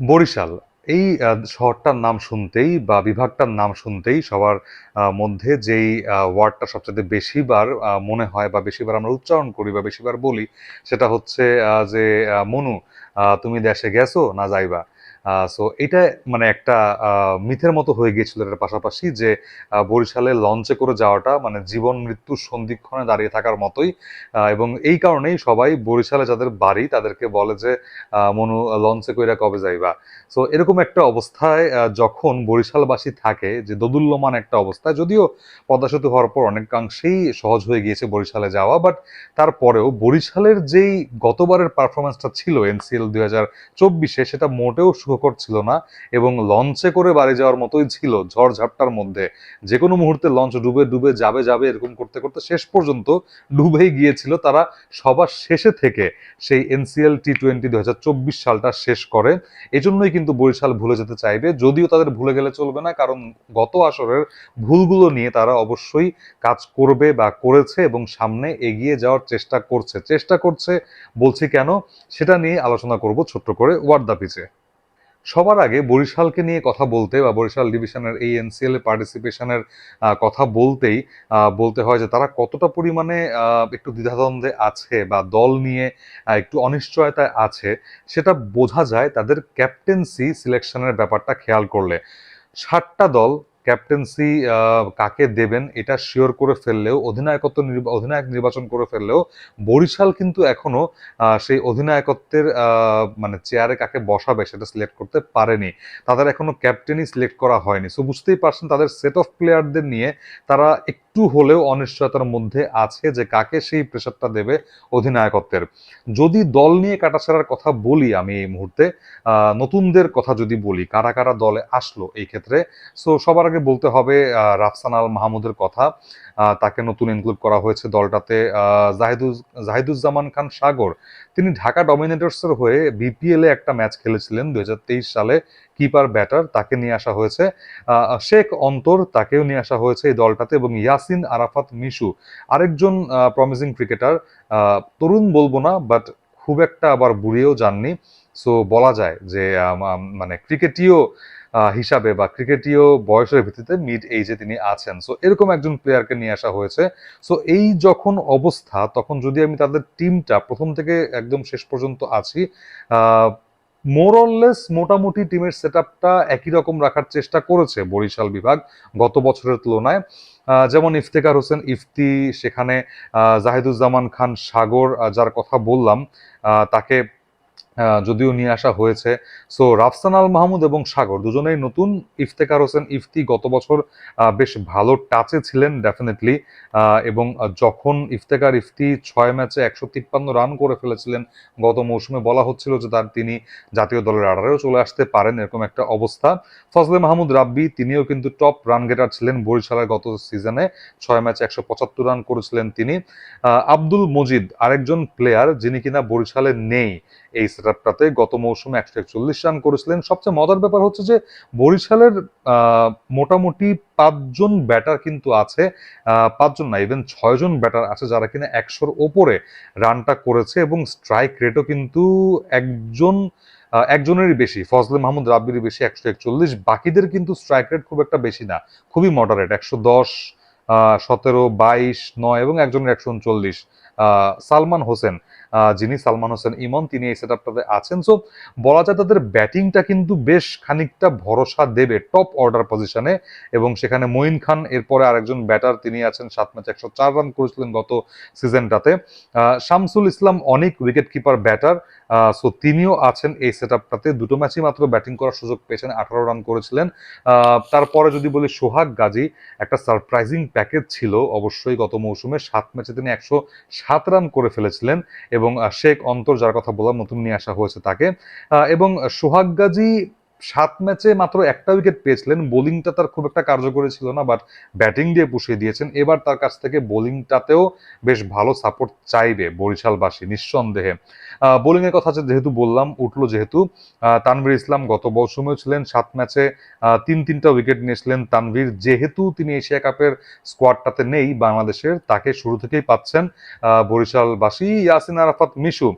বরিশাল। এই শহরটার নাম শুনতেই বা বিভাগটার নাম শুনতেই সবার মধ্যে যেই ওয়ার্ডটা সবচেয়ে বেশিবার মনে হয় বা বেশিবার আমরা উচ্চারণ করি বা বেশিবার বলি, সেটা হচ্ছে যে মনু তুমি দেশে গেছো না যাইবা? সো এটা মানে একটা মিথের মতো হয়ে গিয়েছিল এটার পাশাপাশি যে বরিশালে লঞ্চে করে যাওয়াটা মানে জীবন মৃত্যুর সন্ধিক্ষণে দাঁড়িয়ে থাকার মতোই এবং এই কারণেই সবাই বরিশালে যাদের বাড়ি তাদেরকে বলে যে মনু লঞ্চে কইরা কবে যাইবা। সো এরকম একটা অবস্থায় যখন বরিশালবাসী থাকে যে দোদুল্যমান একটা অবস্থায় যদিও পদ্মা হওয়ার পর অনেকাংশেই সহজ হয়ে গিয়েছে বরিশালে যাওয়া বাট তারপরেও বরিশালের যেই গতবারের পারফরমেন্সটা ছিল এনসিএল দুই হাজার চব্বিশে, সেটা মোটেও সুখকর ছিল না এবং লঞ্চে করে বাড়ি যাওয়ার মতোই ছিল ঝড় ঝাপটার মধ্যে। যে কোনো মুহূর্তে লঞ্চ ডুবে ডুবে যাবে যাবে এরকম করতে করতে শেষ পর্যন্ত ডুবেই গিয়েছিল তারা সবার শেষে থেকে। সেই এনসিএল টি টোয়েন্টি দু সালটা শেষ করে। এজন্যই কিন্তু বরিশাল ভুলে যেতে চাইবে। যদিও তাদের ভুলে গেলে চলবে না, কারণ গত আসরের ভুলগুলো নিয়ে তারা অবশ্যই কাজ করবে বা করেছে এবং সামনে এগিয়ে যাওয়ার চেষ্টা করছে। চেষ্টা করছে বলছি কেন? সেটা নিয়ে আলোচনা করব ছোট্ট করে ওয়ার্ডা পিছে সবার আগে বরিশালকে নিয়ে কথা বলতে বা বরিশাল ডিভিশনের এই এনসিএল এ পার্টিসিপেশনের কথা বলতেই বলতে হয় যে তারা কতটা পরিমাণে একটু দ্বিধাদ্বন্দ্বে আছে বা দল নিয়ে একটু অনিশ্চয়তায় আছে, সেটা বোঝা যায় তাদের ক্যাপ্টেন্সি সিলেকশনের ব্যাপারটা খেয়াল করলে। ষাটটা দল ক্যাপ্টেন্সি কাকে দেবেন এটা শিওর করে ফেললেও, অধিনায়কত্ব অধিনায়ক নির্বাচন করে ফেললেও, বরিশাল কিন্তু এখনও সেই অধিনায়কত্বের মানে চেয়ারে কাকে বসাবে সেটা সিলেক্ট করতে পারেনি। তাদের এখনও ক্যাপ্টেনই সিলেক্ট করা হয়নি। সো বুঝতেই পারছেন, তাদের সেট অফ প্লেয়ারদের নিয়ে তারা একটু হলেও অনিশ্চয়তার মধ্যে আছে যে কাকে সেই প্রেশারটা দেবে অধিনায়কত্বের। যদি দল নিয়ে কাটাছাড়ার কথা বলি আমি এই মুহূর্তে নতুনদের কথা যদি বলি, কারা কারা দলে আসলো এই ক্ষেত্রে সো সবার আগে বলতে হবে রাফসান আল মাহমুদের কথা। তাকে নতুন ইনক্লুড করা হয়েছে দলটাতে জাহিদুজ, জাহিদুজ্জামান খান সাগর। তিনি ঢাকা ডমিনেটর্সের হয়ে বিপিএল একটা ম্যাচ খেলেছিলেন দুই হাজার তেইশ সালে। কিপার ব্যাটার তাকে নিয়ে আসা হয়েছে। শেখ অন্তর তাকেও নিয়ে আসা হয়েছে এই দলটাতে এবং ইয়াসিন আরাফাত মিশু, আরেকজন প্রমিসিং ক্রিকেটার তরুণ বলব না বাট খুব একটা আবার বুড়িয়েও যাননি। সো বলা যায় যে মানে ক্রিকেটীয় হিসাবে বা ক্রিকেটীয় বয়সের ভিত্তিতে মিড এইজে তিনি আছেন। সো এরকম একজন প্লেয়ারকে নিয়ে আসা হয়েছে। সো এই যখন অবস্থা, তখন যদি আমি তাদের টিমটা প্রথম থেকে একদম শেষ পর্যন্ত আছি মোরললেস মোটামুটি টিমের সেট আপটা একই রকম রাখার চেষ্টা করেছে বরিশাল বিভাগ গত বছরের তুলনায়। যেমন ইফতেকার হোসেন ইফতি, সেখানে জাহিদুজ্জামান খান সাগর যার কথা বললাম তাকে যদিও নিয়ে আসা হয়েছে। সো রাফসান আল মাহমুদ এবং সাগর দুজনেই নতুন ইফতেকার হোসেন ইফতি গত বছর বেশ ভালো টাচে ছিলেন ডেফিনেটলি এবং যখন ইফতেকার ইফতি ছয় ম্যাচে একশো তিপ্পান্ন রান করে ফেলেছিলেন, গত মৌসুমে বলা হচ্ছিল যে তার তিনি জাতীয় দলের আড়ারেও চলে আসতে পারেন, এরকম একটা অবস্থা। ফজলে মাহমুদ রাব্বি, তিনিও কিন্তু টপ রান গেটার ছিলেন বরিশালের গত সিজনে ছয় ম্যাচে একশো পঁচাত্তর রান করেছিলেন তিনি। আব্দুল মজিদ, আরেকজন প্লেয়ার যিনি কিনা বরিশালে নেই এই সেটআপটাতে গত মৌসুমে একশো একচল্লিশ রান করেছিলেন। সবচেয়ে মজার ব্যাপার হচ্ছে যে বরিশালের মোটামুটি পাঁচজন ব্যাটার কিন্তু আছে পাঁচজন না ইভেন ছয়জন ব্যাটার আছে যারা কিনা একশোর ওপরে রানটা করেছে এবং স্ট্রাইক রেটও কিন্তু একজন একজনেরই বেশি, ফজলে মাহমুদ রাব্বির বেশি, একশো একচল্লিশ। বাকিদের কিন্তু স্ট্রাইক রেট খুব একটা বেশি না, খুবই মডারেট একশো দশ সতেরো, বাইশ, নয় এবং একজনের একশো উনচল্লিশ সালমান হোসেন। যিনি সালমান হোসেন ইমন, তিনি এই সেটআপটাতে আছেন। সো বলা যায় তাদের ব্যাটিংটা কিন্তু বেশ খানিকটা ভরসা দেবে টপ অর্ডার পজিশনে এবং সেখানে মঈন খান, এরপরে আরেকজন ব্যাটার তিনি আছেন, সাত ম্যাচ একশো চার রান করেছিলেন গত সিজনটাতে শামসুল ইসলাম অনেক উইকেট কিপার ব্যাটার সো তিনিও আছেন এই সেটআপটাতে দুটো ম্যাচই মাত্র ব্যাটিং করার সুযোগ পেয়েছেন, আঠারো রান করেছিলেন। তারপরে যদি বলি সোহাগ গাজী, একটা সারপ্রাইজিং প্যাকেজ ছিল অবশ্যই গত মৌসুমে। সাত ম্যাচে তিনি একশো সাত রান করে ফেলেছিলেন। এবং শেখ অন্তর যার কথা বললাম নতুন নিয়ে আসা হয়েছে তাকে। এবং সোহাগ গাজী সাত ম্যাচে মাত্র একটা উইকেট পেয়েছিলেন। বোলিংটা তার খুব একটা কার্যকরী ছিল না বাট ব্যাটিং দিয়ে পুষিয়ে দিয়েছেন। এবার তার কাছ থেকে বোলিংটাতেও বেশ ভালো সাপোর্ট চাইবে বরিশালবাসী, নিঃসন্দেহে। বোলিং এর কথা যেহেতু বললাম, উঠল যেহেতু তানভীর ইসলাম গত মৌসুমেও ছিলেন, সাত ম্যাচে তিন তিনটা উইকেট নিয়েছিলেন তানভীর। যেহেতু তিনি এশিয়া কাপের স্কোয়াডটাতে নেই বাংলাদেশের, তাকে শুরু থেকেই পাচ্ছেন বরিশালবাসী। ইয়াসিন আরাফাত মিশু,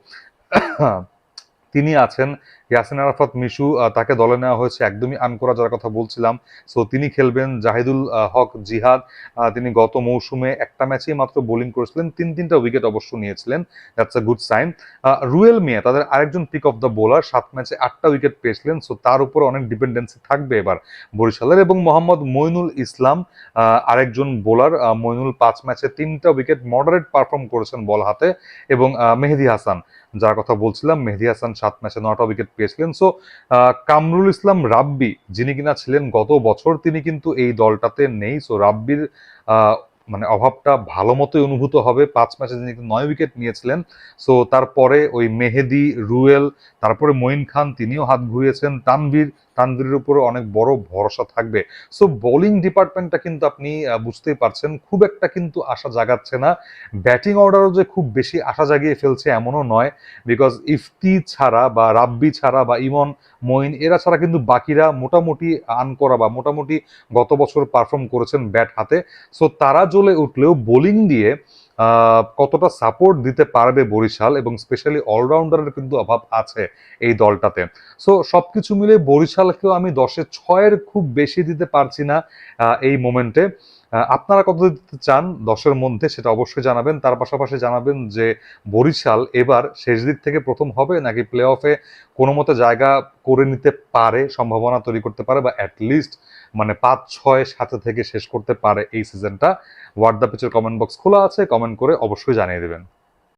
তিনি আছেন ইয়াসিন আরাফাত, মিশু তাকে দলে নেওয়া হয়েছে। একদমই আনকরা যার কথা বলছিলাম। সো তিনি খেলবেন জাহিদুল হক, জিহাদ। তিনি গত মৌসুমে একটা ম্যাচেই মাত্র বোলিং করেছিলেন। তিন তিনটা উইকেট অবশ্য নিয়েছিলেন। That's a good sign Ruel Miah, তাদের আরেকজন পিক অফ দ্য বোলার সাত ম্যাচে আটটা উইকেট পেয়েছিলেন। সো তার উপর অনেক ডিপেন্ডেন্সি থাকবে এবার বরিশালের এবং মোহাম্মদ মইনুল ইসলাম আরেকজন বোলার মইনুল পাঁচ ম্যাচে তিনটা উইকেট মডারেট পারফর্ম করেছেন বল হাতে এবং মেহেদি হাসান। যার কথা বলছিলাম, মেহেদি হাসান সাত ম্যাচে নটা উইকেট পেয়েছিলেন সো কামরুল ইসলাম রাব্বি, যিনি কিনা ছিলেন গত বছর, তিনি কিন্তু এই দলটাতে নেই। সো রাব্বির মানে অভাবটা ভালো মতোই অনুভূত হবে। পাঁচ ম্যাচে তিনি নয় উইকেট নিয়েছিলেন। সো তারপরে ওই মেহেদি, রুয়েল, তারপরে মঈন খান, তিনিও হাত ঘুরিয়েছেন। তানভীর তানভীরের উপরে অনেক বড় ভরসা থাকবে। সো বোলিং ডিপার্টমেন্টটা কিন্তু আপনি বুঝতেই পারছেন, খুব একটা কিন্তু আশা জাগাচ্ছে না। ব্যাটিং অর্ডারও যে খুব বেশি আশা জাগিয়ে ফেলছে এমনও নয় বিকজ ইফতি ছাড়া বা রাব্বি ছাড়া বা ইমন, মঈন, এরা ছাড়া কিন্তু বাকিরা মোটামুটি আন করা বা মোটামুটি গত বছর পারফর্ম করেছেন ব্যাট হাতে। সো তারা জ্বলে উঠলেও বোলিং দিয়ে কতটা সাপোর্ট দিতে পারবে বরিশাল এবং স্পেশালি অলরাউন্ডারের কিন্তু অভাব আছে এই দলটাতে। সো সব কিছু মিলে বরিশালকেও আমি দশে ছয়ের খুব বেশি দিতে পারছি না এই মোমেন্টে আপনারা কত দিতে চান দশের মধ্যে সেটা অবশ্যই জানাবেন। তার পাশাপাশি জানাবেন যে বরিশাল এবার শেষ দিক থেকে প্রথম হবে নাকি প্লে অফে কোনো মতে জায়গা করে নিতে পারে, সম্ভাবনা তৈরি করতে পারে বা অ্যাটলিস্ট মানে পাঁচ, ছয় সাথে থেকে শেষ করতে পারে এই সিজনটা হোয়াট দ্য পিচের কমেন্ট বক্স খোলা আছে কমেন্ট করে অবশ্যই জানিয়ে দেবেন।